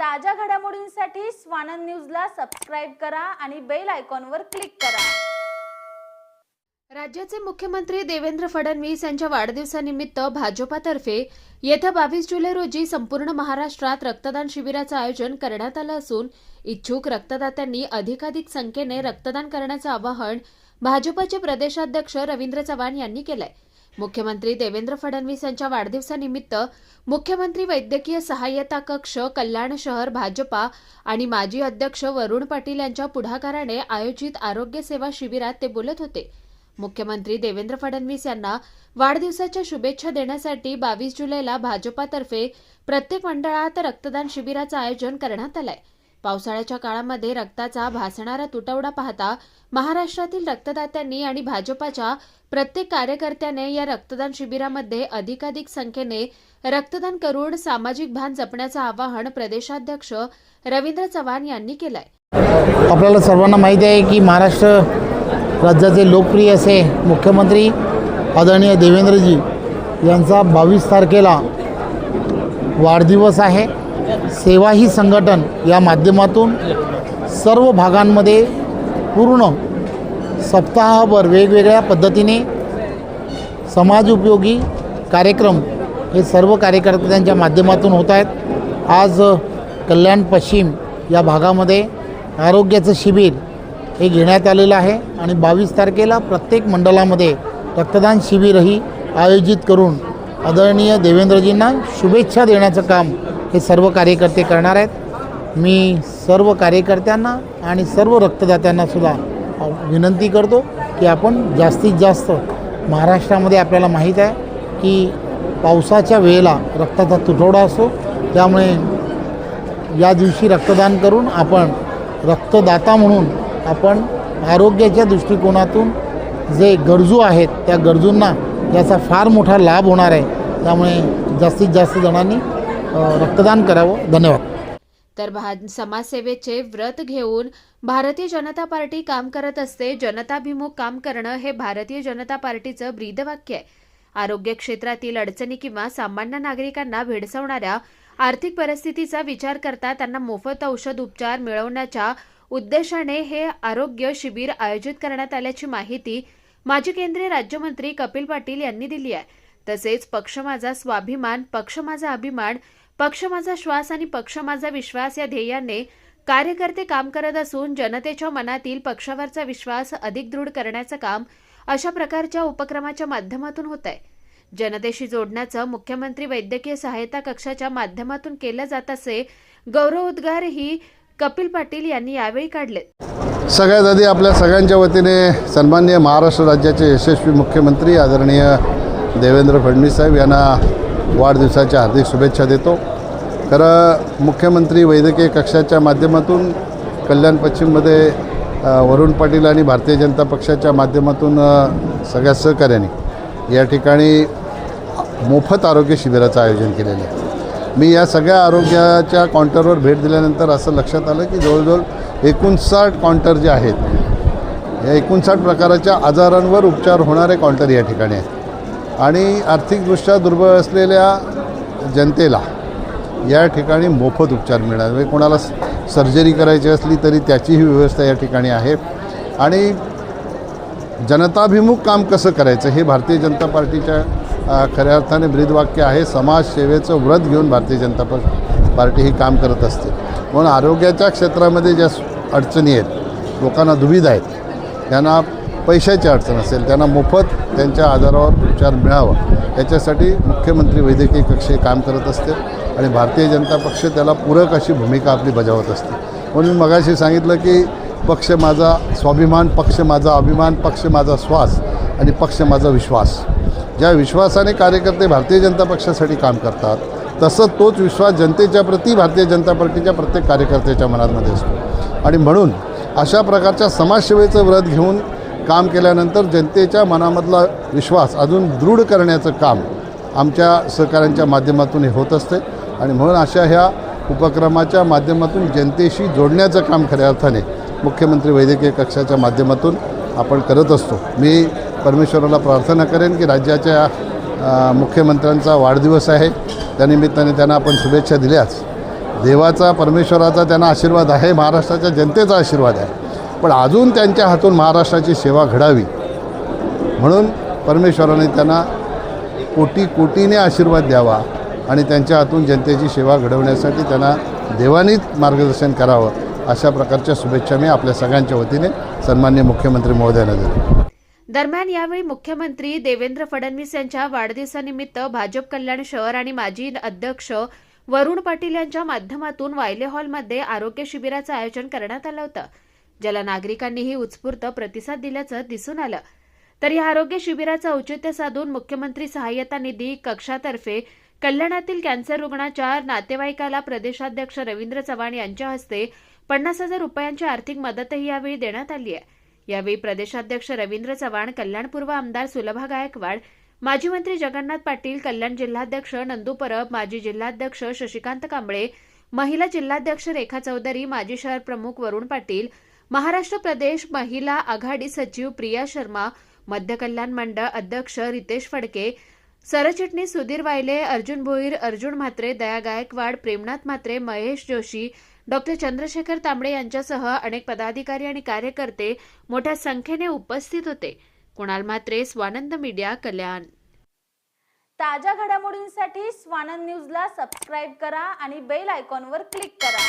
ताज्या घडामोडींसाठी स्वानंद न्यूजला सबस्क्राईब करा आणि बेल आयकॉनवर क्लिक करा. राज्याचे मुख्यमंत्री देवेंद्र फडणवीस यांच्या वाढदिवसानिमित्त भाजपातर्फे येत्या बावीस जुलै रोजी संपूर्ण महाराष्ट्रात रक्तदान शिबिराचं आयोजन करण्यात आलं असून इच्छुक रक्तदात्यांनी अधिकाधिक संख्येने रक्तदान करण्याचं आवाहन भाजपाचे प्रदेशाध्यक्ष रवींद्र चव्हाण यांनी केलंय. मुख्यमंत्री देवेंद्र फडणवीस यांच्या वाढदिवसानिमित्त मुख्यमंत्री वैद्यकीय सहाय्यता कक्ष कल्याण शहर भाजपा आणि माजी अध्यक्ष वरुण पाटील यांच्या पुढाकाराने आयोजित आरोग्य सेवा शिबिरात ते बोलत होते. मुख्यमंत्री देवेंद्र फडणवीस यांना वाढदिवसाच्या शुभेच्छा देण्यासाठी बावीस जुलैला भाजपातर्फे प्रत्येक मंडळात रक्तदान शिबिराचं आयोजन करण्यात आलं आहे पावसाळ्याच्या काळामध्ये रक्ताचा भासणारा तुटवडा पाहता महाराष्ट्रातील रक्तदात्यांनी आणि भाजपाच्या प्रत्येक कार्यकर्त्याने या रक्तदान शिबिरामध्ये अधिकाधिक संख्येने रक्तदान करून सामाजिक भान जपण्याचं आवाहन प्रदेशाध्यक्ष रवींद्र चव्हाण यांनी केलंय. आपल्याला सर्वांना माहिती आहे की महाराष्ट्र राज्याचे लोकप्रिय असे मुख्यमंत्री आदरणीय देवेंद्रजी यांचा बावीस तारखेला वाढदिवस आहे. सेवा ही संघटन या माध्यमातून सर्व भागांमध्ये पूर्ण सप्ताहभर वेगवेगळ्या पद्धतीने समाज उपयोगी कार्यक्रम हे सर्व कार्यकर्त्यांच्या माध्यमातून होत आहेत. आज कल्याण पश्चिम या भागामध्ये आरोग्याचं शिबिर हे घेण्यात आलेलं आहे आणि बावीस तारखेला प्रत्येक मंडळामध्ये रक्तदान शिबिरही आयोजित करून आदरणीय देवेंद्रजींना शुभेच्छा देण्याचं काम हे सर्व कार्यकर्ते करणार आहेत. मी सर्व कार्यकर्त्यांना आणि सर्व रक्तदात्यांना सुद्धा विनंती करतो की आपण जास्तीत जास्त महाराष्ट्रामध्ये आपल्याला माहीत आहे की पावसाच्या वेळेला रक्ताचा तुटवडा असतो. त्यामुळे या दिवशी रक्तदान करून आपण रक्तदाता म्हणून आपण आरोग्याच्या दृष्टिकोनातून जे गरजू आहेत त्या गरजूंना याचा फार मोठा लाभ होणार आहे. त्यामुळे जास्तीत जास्त जणांनी रक्तदान करावं. धन्यवाद. तर समाजसेवेचे व्रत घेऊन भारतीय जनता पार्टी काम करत असते जनताभिमुख काम करणं हे भारतीय जनता पार्टीचं ब्रीदवाक्य आहे. आरोग्य क्षेत्रातील अडचणी किंवा सामान्य नागरिकांना भेडसावणाऱ्या आर्थिक परिस्थितीचा विचार करता त्यांना मोफत औषध उपचार मिळवण्याच्या उद्देशाने हे आरोग्य शिबिर आयोजित करण्यात आल्याची माहिती माजी केंद्रीय राज्यमंत्री कपिल पाटील यांनी दिली आहे. तसेच पक्ष माझा स्वाभिमान पक्ष माझा अभिमान पक्ष माझा श्वास आणि पक्ष माझा विश्वास या ध्येयाने कार्यकर्ते काम करत असून जनतेच्या मनातील पक्षावरचा विश्वास अधिक दृढ करण्याचं काम अशा प्रकारच्या उपक्रमाच्या माध्यमातून होत आहे. जनतेशी जोडण्याचं मुख्यमंत्री वैद्यकीय सहायता कक्षाच्या माध्यमातून केलं जात असे गौरवोद्गार ही कपिल पाटील यांनी यावेळी काढले सगळ्यात आधी आपल्या सगळ्यांच्या वतीने सन्माननीय महाराष्ट्र राज्याचे यशस्वी मुख्यमंत्री आदरणीय देवेंद्र फडणवीस साहेब यांना वाढदिवसाच्या हार्दिक शुभेच्छा देतो. खरं मुख्यमंत्री वैद्यकीय कक्षाच्या माध्यमातून कल्याण पश्चिममध्ये वरुण पाटील आणि भारतीय जनता पक्षाच्या माध्यमातून सगळ्या सहकार्याने या ठिकाणी मोफत आरोग्य शिबिराचं आयोजन केलेलं आहे. मी या सगळ्या आरोग्याच्या काउंटरवर भेट दिल्यानंतर असं लक्षात आलं की जवळजवळ एकोणसाठ काउंटर जे आहेत या एकोणसाठ प्रकाराच्या आजारांवर उपचार होणारे काउंटर या ठिकाणी आहेत. आणि आर्थिकदृष्ट्या दुर्बळ असलेल्या जनतेला या ठिकाणी मोफत उपचार मिळणार. म्हणजे कोणाला सर्जरी करायची असली तरी त्याचीही व्यवस्था या ठिकाणी आहे. आणि जनताभिमुख काम कसं करायचं हे भारतीय जनता पार्टीच्या खऱ्या अर्थाने ब्रीदवाक्य आहे. समाजसेवेचं व्रत घेऊन भारतीय जनता प- पार्टी ही काम करत असते. म्हणून आरोग्याच्या क्षेत्रामध्ये ज्या अडचणी आहेत लोकांना दुविधा आहेत त्यांना पैशाची अडचण असेल त्यांना मोफत त्यांच्या आजारावर उपचार मिळावा. याच्यासाठी मुख्यमंत्री वैद्यकीय कक्ष काम करत असते आणि भारतीय जनता पक्ष त्याला पूरक अशी भूमिका आपली बजावत असते. म्हणून मी मगाशी सांगितलं की पक्ष माझा स्वाभिमान पक्ष माझा अभिमान पक्ष माझा श्वास आणि पक्ष माझा विश्वास. ज्या विश्वासाने कार्यकर्ते भारतीय जनता पक्षासाठी काम करतात तसं तोच विश्वास जनतेच्या प्रती भारतीय जनता पार्टीच्या प्रत्येक कार्यकर्त्याच्या मनामध्ये असतो. आणि म्हणून अशा प्रकारच्या समाजसेवेचं व्रत घेऊन काम केल्यानंतर जनतेच्या मनामधला विश्वास अजून दृढ करण्याचं काम आमच्या सहकाऱ्यांच्या माध्यमातून हे होत असते. आणि म्हणून अशा ह्या उपक्रमाच्या माध्यमातून जनतेशी जोडण्याचं काम खऱ्या अर्थाने मुख्यमंत्री वैद्यकीय कक्षाच्या माध्यमातून आपण करत असतो. मी परमेश्वराला प्रार्थना करेन की राज्याच्या मुख्यमंत्र्यांचा वाढदिवस आहे. त्यानिमित्ताने त्यांना आपण शुभेच्छा दिल्याच. देवाचा परमेश्वराचा त्यांना आशीर्वाद आहे. महाराष्ट्राच्या जनतेचा आशीर्वाद आहे. पण अजून त्यांच्या हातून महाराष्ट्राची सेवा घडावी. म्हणून परमेश्वराने त्यांना कोटी कोटीने आशीर्वाद द्यावा आणि त्यांच्या हातून जनतेची सेवा घडवण्यासाठी त्यांना देवानीच मार्गदर्शन करावं अशा प्रकारच्या शुभेच्छा मी आपल्या सगळ्यांच्या वतीने सन्मान्य मुख्यमंत्री महोदयांना देतो. दरम्यान यावेळी मुख्यमंत्री देवेंद्र फडणवीस यांच्या वाढदिवसानिमित्त भाजप कल्याण शहर आणि माजी अध्यक्ष वरुण पाटील यांच्या माध्यमातून वायले हॉलमध्ये आरोग्य शिबिराचं आयोजन करण्यात आलं होतं. ज्याला नागरिकांनीही उत्स्फूर्त प्रतिसाद दिल्याचं दिसून आलं. तर या आरोग्य शिबिराचं औचित्य साधून मुख्यमंत्री सहाय्यता निधी कक्षातर्फे कल्याणातील कॅन्सर रुग्णाच्या नातेवाईकाला प्रदेशाध्यक्ष रवींद्र चव्हाण यांच्या हस्ते पन्नास हजार रुपयांची आर्थिक मदतही यावेळी देण्यात आली आहे. यावेळी प्रदेशाध्यक्ष रवींद्र चव्हाण कल्याणपूर्व आमदार सुलभा गायकवाड माजी मंत्री जगन्नाथ पाटील कल्याण जिल्हाध्यक्ष नंदू परब माजी जिल्हाध्यक्ष शशिकांत कांबळे महिला जिल्हाध्यक्ष रेखा चौधरी माजी शहर प्रमुख वरुण पाटील महाराष्ट्र प्रदेश महिला आघाडी सचिव प्रिया शर्मा मध्य कल्याण मंडळ अध्यक्ष रितेश फडके सरचिटणीस सुधीर वायले अर्जुन भोईर अर्जुन म्हात्रे दया गायकवाड प्रेमनाथ म्हात्रे महेश जोशी डॉक्टर चंद्रशेखर तांबडे यांच्यासह अनेक पदाधिकारी आणि कार्यकर्ते मोठ्या संख्येने उपस्थित होते. कुणाल म्हात्रे स्वानंद मीडिया कल्याण. ताज्या घडामोडींसाठी स्वानंद न्यूजला सबस्क्राईब करा आणि बेल आयकॉनवर क्लिक करा.